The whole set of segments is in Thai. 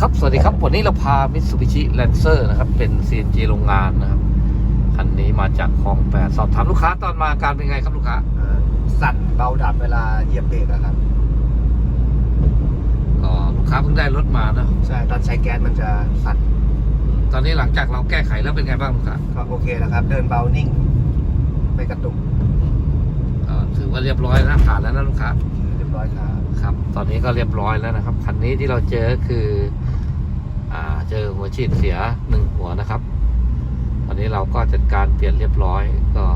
ครับ สวัสดีครับ วันนี้เราพา Mitsubishi Lancer นะครับ เป็น CNG โรงงานนะครับ คันนี้มาจากคลองแปดสอบถามลูกค้าตอนมาอาการเป็นไงครับลูกค้าเอ่อสั่นเบาดับเวลาเหยียบเบรกอะครับ ก็ลูกค้าเพิ่งได้รถมาเนอะใช่ ตอนใช้แก๊สมันจะสั่น ตอนนี้หลังจากเราแก้ไขแล้วเป็นไงบ้างลูกค้าก็โอเคแล้วครับ เดินเบานิ่ง ไม่กระตุกเอ่อถือว่าเรียบร้อยนะผ่านแล้วนะลูกค้า อนนี้ก็เรียบร้อยแล้วนะครับ คันนี้ที่เราเจอคืออ่าเจอหัวฉีดเสียหนึ่งหัวนะครับ ตอนนี้เราก็จัดการเปลี่ยนเรียบร้อยก็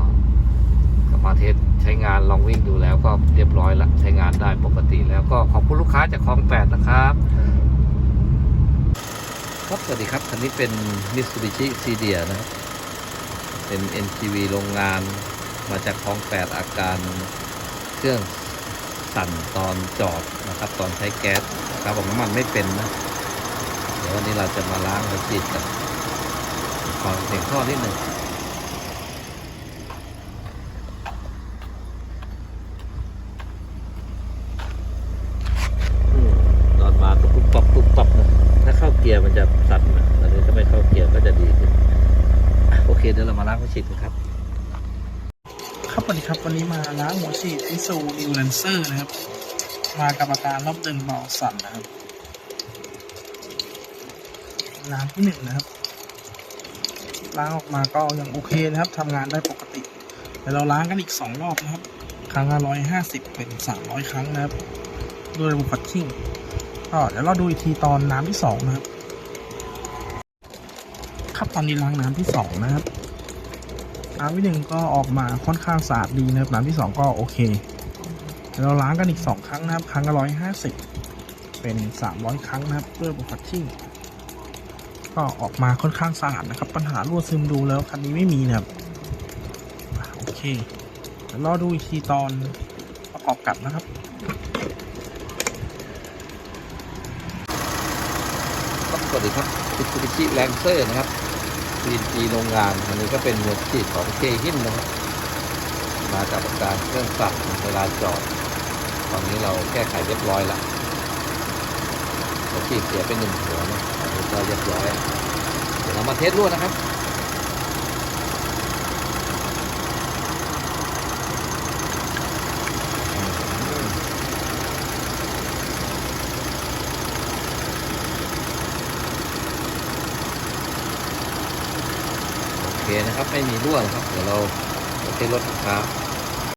กมาเทสใช้งานลองวิ่งดูแล้วก็เรียบร้อยแล้วใช้งานได้ปกติแล้วก็ขอบคุณลูกค้าจากคลองแปดนะครับครับสวัสดีครับคันนี้เป็น Mitsubishi c d i a นะครับ เป็น NGV โรงงานมาจากคลองแปดอาการเครื่อง สั่นตอนจอดนะครับ ตอนใช้แก๊สครับบอกน้ำมันไม่เป็นนะ เดี๋ยววันนี้เราจะมาล้างหัวฉีดกันขอเสียงท่อนิดหนึ่งตอนมาตุ๊บปับปุ๊บปับนะถ้าเข้าเกียร์มันจะสั่นนะตอนนี้ถ้าไม่เข้าเกียร์ก็จะดีขึ้นอะโอเคเดี๋ยวเรามาล้างหัวฉีดกันครับ ครับสวัสดีครับวันนี้มาล้างหัวฉีดพิซูนิวแลนเซอร์นะครับ มากับอาการรอบเดินเบาสั่นนะครับ น้ำที่หนึ่งนะครับ ล้างออกมาก็ยังโอเคนะครับทำงานได้ปกติแต่เราล้างกันอีกสองรอบนะครับ ครั้งละร้อยห้าสิบเป็นสามร้อยครั้งนะครับ ด้วยระบบฟัดชิ่งก็เดี๋ยวเราดูอีกทีตอนน้ำที่สองนะครับ ครับตอนนี้ล้างน้ำที่สองนะครับ น้ำที่หนึ่งก็ออกมาค่อนข้างสะอาดดีนะครับน้ำที่สองก็โอเคเดี๋ยวเราล้างกันอีกสองครั้งนะครับ ครั้งละร้อยห้าสิบเป็นสามร้อยครั้งนะครับเพื่อบุฟัชชิ่งก็ออกมาค่อนข้างสะอาดนะครับ ปัญหารั่วซึมดูแล้วคันนี้ไม่มีนะครับโอเคเดี๋ยวรอดูอีกทีตอนประกอบกลับนะครับสวัสดีครับ Mitsubishi Lancer นะครับ จีนจีโรงงานอันนี้ก็เป็นหัวฉีดของเคหินนะครับมาจากการเครื่องสั่นเวลาจอด ตอนนี้เราแก้ไขเรียบร้อยละวหัวฉีดเสียไปหนึ่งหัวนะอันนี้ก็เรียบร้อย เดี๋ยวเรามาเทสรั่วนะครับ โอ เคนะครับ ไม่มีรั่วนะครับ เดี๋ยวเราไปเทรถลูกค้า